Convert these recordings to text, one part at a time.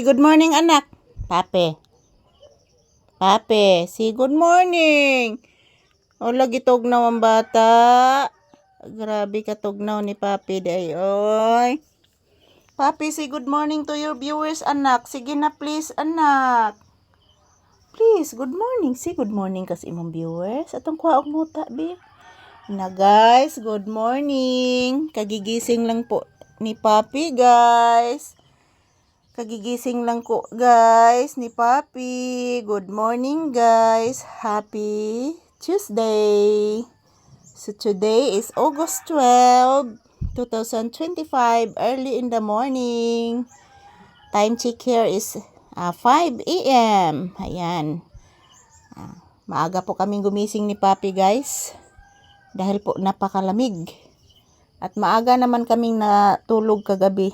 Good morning, anak. Pape. Pape, say good morning. O, lagi tugnaw ang bata. Grabe ka tugnaw ni Papi day, oy. Papi, say good morning to your viewers, anak. Sige na, please, anak. Please, good morning. Say good morning kasi imong viewers. Atong kwaog mo tabi. Na guys, good morning. Kagigising lang po ni Papi, guys. Kagigising lang ko, guys, ni Papi. Good morning, guys. Happy Tuesday. So today is August 12, 2025, early in the morning. Time check here is ah, 5 a.m. Ayan. Ah, maaga po kaming gumising ni Papi, guys. Dahil po napakalamig. At maaga naman kaming natulog kagabi.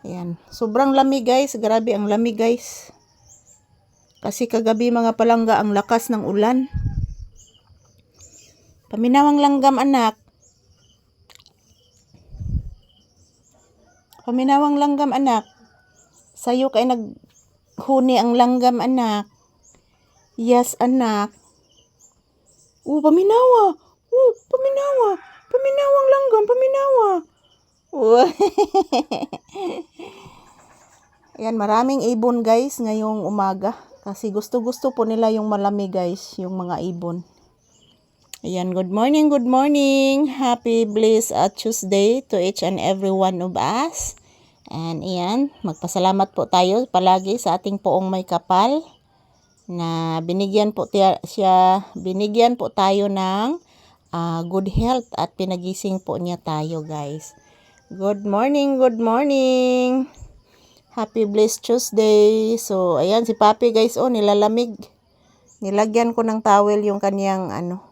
Ayan. Sobrang lamig, guys. Grabe ang lamig, guys. Kasi kagabi mga palangga ang lakas ng ulan. Paminawang langgam, anak. Paminawang langgam, anak. Sa'yo kay naghuni ang langgam, anak. Yes, anak. Oh, paminawa. Oh, paminawa. Paminawang langgam, paminawa. Ayan, maraming ibon guys ngayong umaga. Kasi gusto-gusto po nila yung malamig guys, yung mga ibon. Ayan, good morning, good morning. Happy bliss at Tuesday to each and every one of us. And ayan, magpasalamat po tayo palagi sa ating poong may kapal na binigyan po tiya, siya, binigyan po tayo ng ah, good health at pinagising po niya tayo guys. Good morning, good morning. Happy Bliss Tuesday. So, ayan si Papi guys, oh, nilalamig. Nilagyan ko ng towel yung kaniyang ano,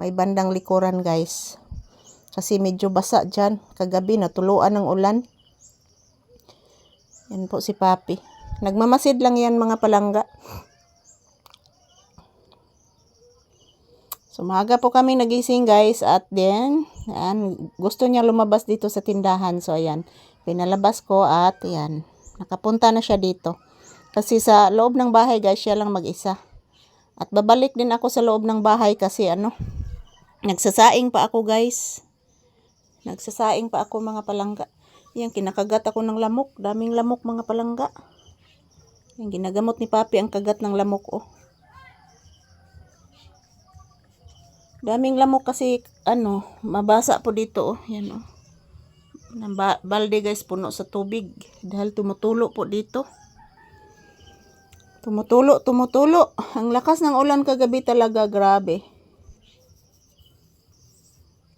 may bandang likuran guys. Kasi medyo basa dyan. Kagabi natuluan ng ulan. Yan po si Papi. Nagmamasid lang yan mga palangga. So, maaga po kami nagising guys at then, ayan, gusto niya lumabas dito sa tindahan. So, ayan, pinalabas ko at ayan, nakapunta na siya dito. Kasi sa loob ng bahay guys, siya lang mag-isa. At babalik din ako sa loob ng bahay kasi ano, nagsasaing pa ako guys. Nagsasaing pa ako mga palangga. Yan, kinakagat ako ng lamok. Daming lamok mga palangga. Yan, ginagamot ni Papi ang kagat ng lamok oh. Daming lamok kasi ano, mabasa po dito oh. Yan oh. Ng ba- balde guys puno sa tubig dahil tumutulo po dito. Tumutulo, tumutulo. Ang lakas ng ulan kagabi talaga, grabe.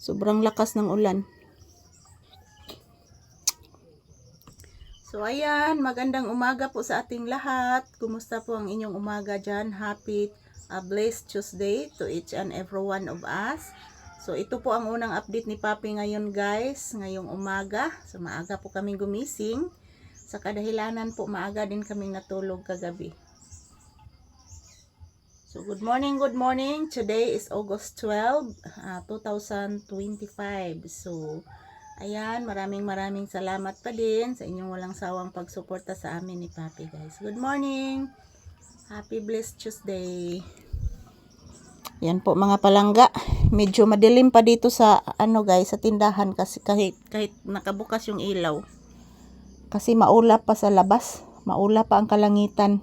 Sobrang lakas ng ulan. So ayan, magandang umaga po sa ating lahat. Kumusta po ang inyong umaga dyan? Happy a blessed Tuesday to each and every one of us. So ito po ang unang update ni Papi ngayon guys, ngayong umaga. So maaga po kaming gumising. Sa kadahilanan po maaga din kaming natulog kagabi. So good morning, good morning. Today is August 12, ah, 2025. So ayan, maraming maraming salamat pa din sa inyong walang sawang pagsuporta sa amin ni Papi guys. Good morning. Happy blessed Tuesday. Yan po mga palangga. Medyo madilim pa dito sa ano guys, sa tindahan kasi kahit kahit nakabukas yung ilaw. Kasi maulap pa sa labas. Maulap pa ang kalangitan.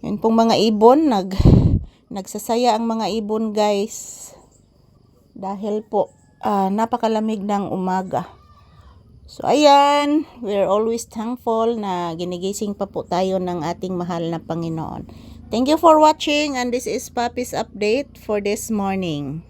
Yan pong mga ibon, nag, nagsasaya ang mga ibon guys. Dahil po, ah, napakalamig ng umaga. So ayan, we're always thankful na ginigising pa po tayo ng ating mahal na Panginoon. Thank you for watching and this is Papi's update for this morning.